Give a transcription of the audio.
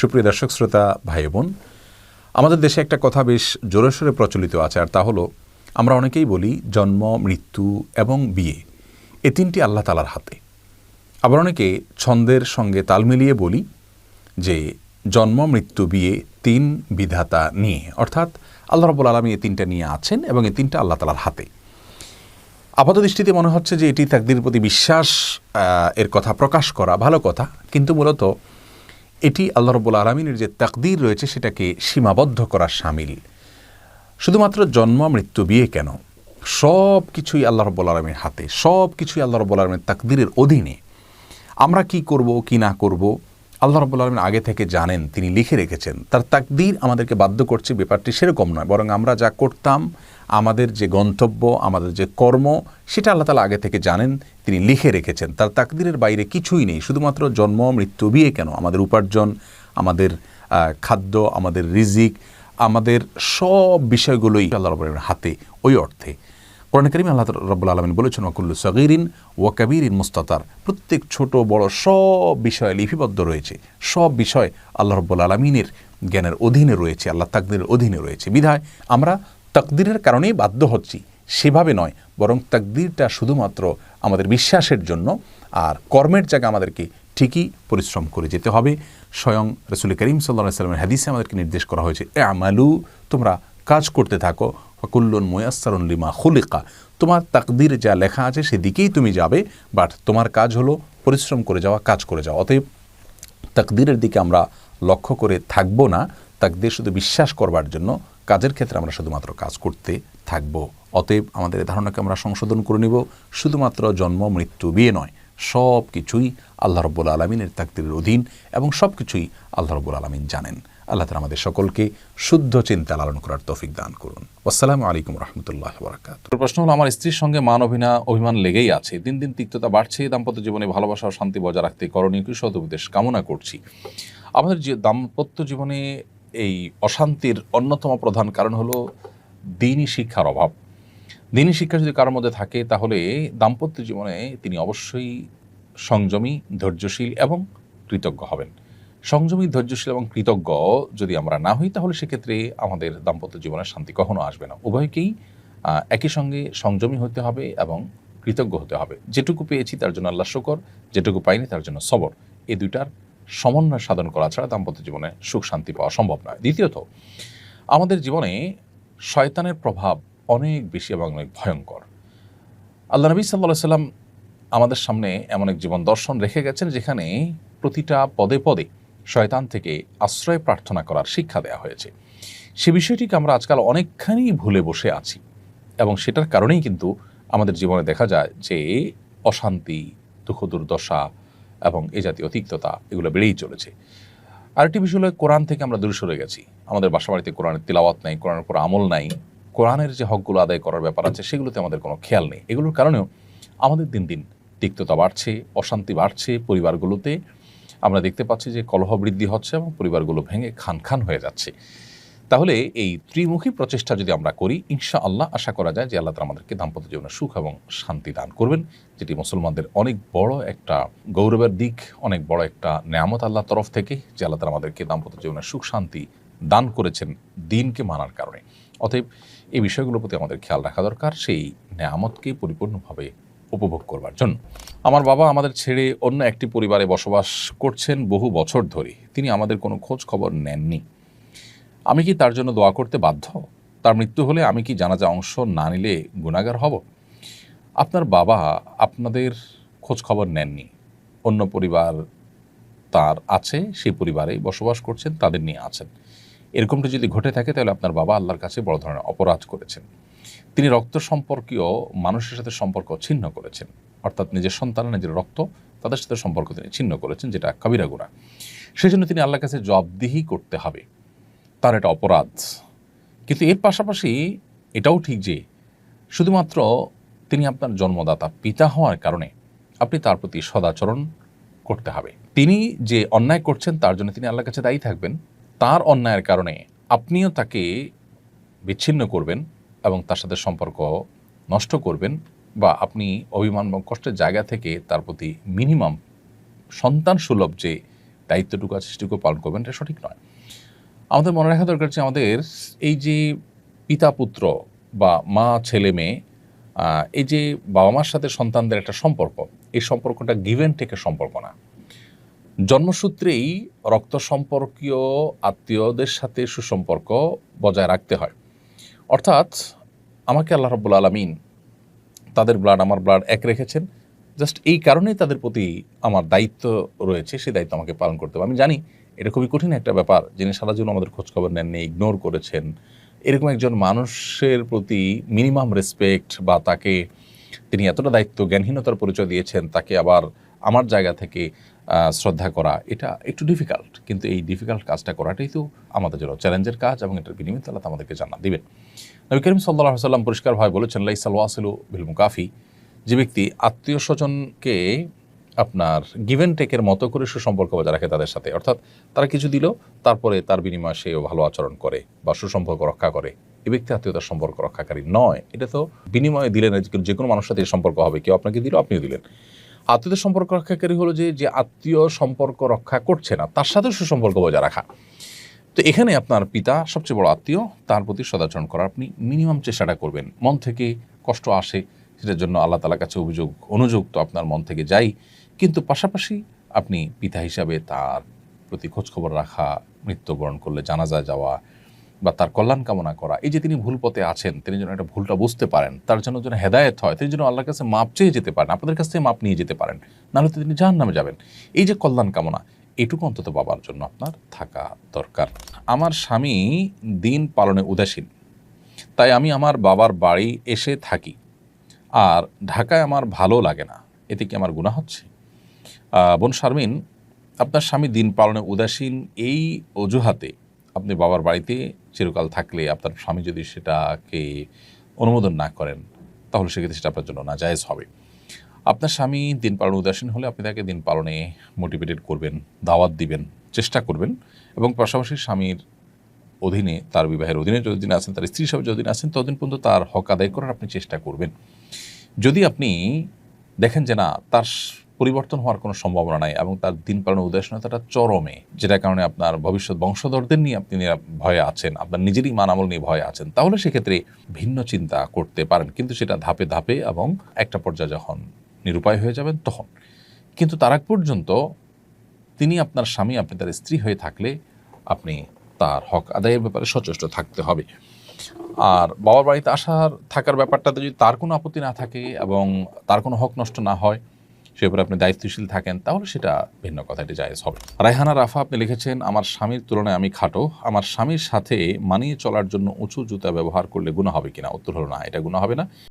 সুপ্রিয় দর্শক, শ্রোতা, ভাই বোন, আমাদের দেশে একটা কথা বেশ জোরে সোরে প্রচলিত আছে, আর তা হলো, আমরা অনেকেই বলি জন্ম, মৃত্যু এবং বিয়ে, এ তিনটি আল্লাহ তালার হাতে। আবার অনেকে ছন্দের সঙ্গে তাল মিলিয়ে বলি যে জন্ম, মৃত্যু, বিয়ে তিন বিধাতা নিয়ে, অর্থাৎ আল্লাহ রব্বুল আলমী এই তিনটা নিয়ে আছেন এবং এই তিনটা আল্লাহ তালার হাতে। আপাত দৃষ্টিতে মনে হচ্ছে যে এটি তাকদির প্রতি বিশ্বাস এর কথা প্রকাশ করা ভালো কথা, কিন্তু মূলত এটি আল্লাহ রব্বুল আলমিনের যে তাকদির রয়েছে সেটাকে সীমাবদ্ধ করার সামিল। শুধুমাত্র জন্ম, মৃত্যু, বিয়ে কেন? সব কিছুই আল্লাহ রব্বুল আলমীর হাতে সব কিছুই আল্লাহ রব্বুল আলমীর তাকদিরের অধীনে। আমরা কি করব, কি না করব? আল্লাহ রব্বুল আলমিন আগে থেকে জানেন, তিনি লিখে রেখেছেন। তার তাকদির আমাদেরকে বাধ্য করছে ব্যাপারটি সেরকম নয়, বরং আমরা যা করতাম, আমাদের যে গন্তব্য, আমাদের যে কর্ম, সেটা আল্লাহ তালা আগে থেকে জানেন, তিনি লিখে রেখেছেন। তার তাকদিরের বাইরে কিছুই নেই, শুধুমাত্র জন্ম, মৃত্যু, বিয়ে কেন? আমাদের উপার্জন, আমাদের খাদ্য, আমাদের রিজিক, আমাদের সব বিষয়গুলোই আল্লাহ রব্বুল হাতে, ওই অর্থে। কোরআন করিম আল্লাহ রব্বুল আলমিন বলেছেন ওকুল্লু সগিরিন ও কবিরিন মুস্তাতার। প্রত্যেক ছোট, বড় সব বিষয়ে লিপিবদ্ধ রয়েছে। সব বিষয় আল্লাহ রব্বুল আলমিনের জ্ঞানের অধীনে রয়েছে আল্লাহ তাকদিরের অধীনে রয়েছে। বিধায় আমরা তাকদিরের কারণেই বাধ্য হচ্ছি। সেভাবে নয়, বরং তাকদিরটা শুধুমাত্র আমাদের বিশ্বাসের জন্য আর কর্মের জায়গা আমাদেরকে ঠিকই পরিশ্রম করে যেতে হবে। স্বয়ং রসুল করিম সাল্লাহ সাল্লামের হাদিসে আমাদেরকে নির্দেশ করা হয়েছে এ আমালু তোমরা কাজ করতে থাকো ফকুল্লুন মুয়াস্সারুন লিমা খুলিকা। তোমার তাকদির যা লেখা আছে সেদিকেই তুমি যাবে বাট তোমার কাজ হলো পরিশ্রম করে যাওয়া, কাজ করে যাওয়া। অতএব তাকদিরের দিকে আমরা লক্ষ্য করে থাকব না। তাকদির শুধু বিশ্বাস করবার জন্য কাজের ক্ষেত্রে আমরা শুধুমাত্র কাজ করতে থাকব। অতএব আমাদের ধারণাকে আমরা সংশোধন করে নিব। শুধুমাত্র জন্ম, মৃত্যু, বিয়ে নয় সব কিছুই আল্লাহ রব্বুল আলমিনের তাকদিরের অধীন এবং সব কিছুই আল্লাহ রব্বুল আলমিন জানেন। আল্লাহ তালা আমাদের সকলকে শুদ্ধ চিন্তা লালন করার তৌফিক দান করুন। আসসালামু আলাইকুম রহমতুল্লাহ বরাকাত প্রশ্ন হলো, আমার স্ত্রীর সঙ্গে মান অভিনা, অভিমান লেগেই আছে। দিন দিন তিক্ততা বাড়ছে, দাম্পত্য জীবনে ভালোবাসা ও শান্তি বজায় রাখতে করণীয় কিছু উপদেশ কামনা করছি। আমাদের যে দাম্পত্য জীবনে এই অশান্তির অন্যতম প্রধান কারণ হলো দিনই শিক্ষার অভাব। দিনই শিক্ষা যদি কারোর মধ্যে থাকে, তাহলে দাম্পত্য জীবনে তিনি অবশ্যই সংযমী, ধৈর্যশীল এবং কৃতজ্ঞ হবেন। সংযমী, ধৈর্যশীল এবং কৃতজ্ঞ যদি আমরা না হই, তাহলে সেক্ষেত্রে আমাদের দাম্পত্য জীবনে শান্তি কখনো আসবে না। উভয়কেই একই সঙ্গে সংযমী হতে হবে এবং কৃতজ্ঞ হতে হবে। যেটুকু পেয়েছি তার জন্য আল্লাহ শকর, যেটুকু পাইনি তার জন্য সবর। এ দুইটার সমন্বয় সাধন করা ছাড়া দাম্পত্য জীবনে সুখ শান্তি পাওয়া সম্ভব নয়। দ্বিতীয়ত, আমাদের জীবনে শয়তানের প্রভাব অনেক বেশি এবং অনেক ভয়ঙ্কর। আল্লাহ নবী সাল্লাহ সাল্লাম আমাদের সামনে এমন এক জীবন দর্শন রেখে গেছেন, যেখানে প্রতিটা পদে পদে শয়তান থেকে আশ্রয় প্রার্থনা করার শিক্ষা দেওয়া হয়েছে। সে বিষয়টিকে আমরা আজকাল অনেকখানি ভুলে বসে আছি এবং সেটার কারণেই কিন্তু আমাদের জীবনে দেখা যায় যে অশান্তি, দুঃখ, দুর্দশা এবং এ জাতীয় তিক্ততা এগুলো বেড়েই চলেছে। আরেকটি বিষয় হলো কোরআন থেকে আমরা দূরে সরে গেছি। আমাদের বাসা বাড়িতে কোরআনের তিলাওয়াত নাই, কোরআনের উপর আমল নাই। কোরআনের যে হকগুলো আদায় করার ব্যাপার আছে সেগুলোতে আমাদের কোনো খেয়াল নেই। এগুলোর কারণেও আমাদের দিন দিন তিক্ততা বাড়ছে, অশান্তি বাড়ছে পরিবারগুলোতে। আমরা দেখতে পাচ্ছি যে কলহ বৃদ্ধি হচ্ছে এবং পরিবারগুলো ভেঙে খান খান হয়ে যাচ্ছে। তাহলে এই ত্রিমুখী প্রচেষ্টা যদি আমরা করি ইনশা আল্লাহ আশা করা যায় যে আল্লাহ তালা আমাদেরকে দাম্পত্য জীবনে সুখ এবং শান্তি দান করবেন, যেটি মুসলমানদের অনেক বড় একটা গৌরবের দিক, অনেক বড় একটা নেয়ামত আল্লাহ তরফ থেকে যে আল্লাহ তালা আমাদেরকে দাম্পত্য জীবনে সুখ, শান্তি দান করেছেন দিনকে মানার কারণে। অতএব এই বিষয়গুলোর প্রতি আমাদের খেয়াল রাখা দরকার, সেই নেয়ামতকে পরিপূর্ণভাবে উপভোগ করবার জন্য। আমার বাবা আমাদের ছেড়ে অন্য একটি পরিবারে বসবাস করছেন বহু বছর ধরে। তিনি আমাদের কোনো খোঁজ খবর নেননি। আমি কি তার জন্য দোয়া করতে বাধ্য? তার মৃত্যু হলে আমি কি জানাজা অংশ না নিলে গুণাগার হব? আপনার বাবা আপনাদের খোঁজ খবর নেননি। অন্য পরিবার তার আছে, সেই পরিবারেই বসবাস করছেন, তাদের নিয়ে আছেন। এরকমটা যদি ঘটে থাকে, তাহলে আপনার বাবা আল্লাহর কাছে বড় ধরনের অপরাধ করেছেন। তিনি রক্ত সম্পর্কীয় মানুষের সাথে সম্পর্ক ছিন্ন করেছেন। অর্থাৎ নিজের সন্তান নিজের রক্ত, তাদের সাথে সম্পর্ক তিনি ছিন্ন করেছেন, যেটা কবিরা গুণা। সেই জন্য তিনি আল্লাহর কাছে জবাবদিহি করতে হবে। তার এটা অপরাধ। কিন্তু এর পাশাপাশি এটাও ঠিক যে, শুধুমাত্র তিনি আপনার জন্মদাতা, পিতা হওয়ার কারণে আপনি তার প্রতি সদাচরণ করতে হবে। তিনি যে অন্যায় করছেন, তার জন্য তিনি আল্লাহর কাছে দায়ী থাকবেন। তার অন্যায়ের কারণে আপনিও তাকে বিচ্ছিন্ন করবেন। এবং তার সাথে সম্পর্ক নষ্ট করবেন বা আপনি অভিমান এবং কষ্টের জায়গা থেকে তার প্রতি মিনিমাম সন্তান সুলভ যে দায়িত্বটুকু আছে সেটুকু পালন করবেন, এটা সঠিক নয়। আমাদের মনে রাখা দরকার যে আমাদের এই যে পিতা পুত্র বা মা, ছেলে, মেয়ে এই যে বাবা মার সাথে সন্তানদের একটা সম্পর্ক, এই সম্পর্কটা গিভেন টেকের সম্পর্ক না। জন্মসূত্রেই রক্ত সম্পর্কীয় আত্মীয়দের সাথে সুসম্পর্ক বজায় রাখতে হয়। অর্থাৎ আমাকে আল্লাহ রব্বুল আলমিন তাদের ব্লাড আমার ব্লাড এক রেখেছেন। জাস্ট এই কারণেই তাদের প্রতি আমার দায়িত্ব রয়েছে, সেই দায়িত্ব আমাকে পালন করতে হবে। আমি জানি এটা খুবই কঠিন একটা ব্যাপার, যিনি সারা জীবন আমাদের খোঁজখবর নেননি ইগনোর করেছেন। এরকম একজন মানুষের প্রতি মিনিমাম রেসপেক্ট বা তাকে তিনি এতটা দায়িত্ব, জ্ঞানহীনতার পরিচয় দিয়েছেন, তাকে আবার আমার জায়গা থেকে শ্রদ্ধা করা, এটা একটু ডিফিকাল্ট কিন্তু এই ডিফিকাল্ট কাজটা করাটাই তো আমাদের জন্য চ্যালেঞ্জের কাজ এবং এটার বিনিময়ে তারা আমাদেরকে জানা দিবেন। নবী করিম সাল্লাহ সাল্লাম পরিষ্কারভাবে বলেছেন, লাইসাল ওয়াসিলু বিল মুকাফি যে ব্যক্তি আত্মীয় স্বজনকে আপনার গিভেন টেকের মতো করে সুসম্পর্ক বজায় রাখে তাদের সাথে, অর্থাৎ তারা কিছু দিল, তারপরে তার বিনিময়ে সেও ভালো আচরণ করে বা সুসম্পর্ক রক্ষা করে। এ ব্যক্তি আত্মীয়তার সম্পর্ক রক্ষাকারী নয়, এটা তো বিনিময়ে দিলেন যে কোনো মানুষের সাথে সম্পর্ক হবে, কেউ আপনাকে দিল, আপনিও দিলেন। আত্মীয়তার সম্পর্ক রক্ষাকারী হলো যে যে আত্মীয় সম্পর্ক রক্ষা করছে না, তার সাথে সুসম্পর্ক বজায় রাখা। তো এখানে আপনার পিতা সবচেয়ে বড় আত্মীয়, তার প্রতি সদাচরণ করার আপনি মিনিমাম চেষ্টাটা করবেন। মন থেকে কষ্ট আসে, সেটার জন্য আল্লাহ তালার কাছে অভিযোগ অনুযোগ তো আপনার মন থেকে যাই। কিন্তু পাশাপাশি আপনি পিতা হিসাবে তার প্রতি খোঁজখবর রাখা, মৃত্যুবরণ করলে জানাজা যাওয়া বা তার কল্যাণ কামনা করা, এই যে তিনি ভুল পথে আছেন, তিনি যেন একটা ভুলটা বুঝতে পারেন, তার জন্য যেন হেদায়েত হয়, তিনি যেন আল্লাহর কাছে মাপ চেয়ে যেতে পারেন, আপনাদের কাছ থেকে মাপ নিয়ে যেতে পারেন, নাহলে তো তিনি জাহান নামে যাবেন। এই যে কল্যাণ কামনা, এটুকু অন্তত বাবার জন্য আপনার থাকা দরকার। আমার স্বামী দিন পালনে উদাসীন, তাই আমি আমার বাবার বাড়ি এসে থাকি, আর ঢাকায় আমার ভালো লাগে না, এতে কি আমার গুণা হচ্ছে? বোন শারমিন, আপনার স্বামী দিন পালনে উদাসীন, এই অজুহাতে আপনি বাবার বাড়িতে চিরকাল থাকলে আপনার স্বামী যদি সেটাকে অনুমোদন না করেন, তাহলে সেক্ষেত্রে সেটা আপনার জন্য নাজায়েজ হবে। আপনার স্বামী দিন পালনে উদাসীন হলে আপনি তাকে দিন পালনে মোটিভেটেড করবেন, দাওয়াত দিবেন, চেষ্টা করবেন এবং পাশাপাশি স্বামীর অধীনে, তার বিবাহের অধীনে যতদিন আছেন, তার স্ত্রী হিসাবে যতদিন আছেন, ততদিন পর্যন্ত তার হক আদায় করার আপনি চেষ্টা করবেন। যদি আপনি দেখেন যে না, তার পরিবর্তন হওয়ার কোনো সম্ভাবনা নাই এবং তার দিন পালনের উদাসীনতাটা চরমে, যেটার কারণে আপনার ভবিষ্যৎ বংশধরদের নিয়ে আপনি ভয়ে আছেন, আপনার নিজেরই মানামল নিয়ে ভয়ে আছেন, তাহলে সেক্ষেত্রে ভিন্ন চিন্তা করতে পারেন। কিন্তু সেটা ধাপে ধাপে এবং একটা পর্যায়ে যখন নিরুপায় হয়ে যাবেন তখন। কিন্তু তার আগ পর্যন্ত তিনি আপনার স্বামী, আপনি তার স্ত্রী হয়ে থাকলে আপনি তার হক আদায়ের ব্যাপারে সচেষ্ট থাকতে হবে। আর বাবার বাড়িতে আসার থাকার ব্যাপারটাতে যদি তার কোনো আপত্তি না থাকে এবং তার কোনো হক নষ্ট না হয় সে উপরে আপনি দায়িত্বশীল থাকেন, তাহলে সেটা ভিন্ন কথা, এটি জায়জ হবে। রায়হানা রাফা, আপনি লিখেছেন, আমার স্বামীর তুলনায় আমি খাটো। আমার স্বামীর সাথে মানিয়ে চলার জন্য উঁচু জুতা ব্যবহার করলে গুণা হবে কিনা? উত্তর হলো না, এটা গুণা হবে না।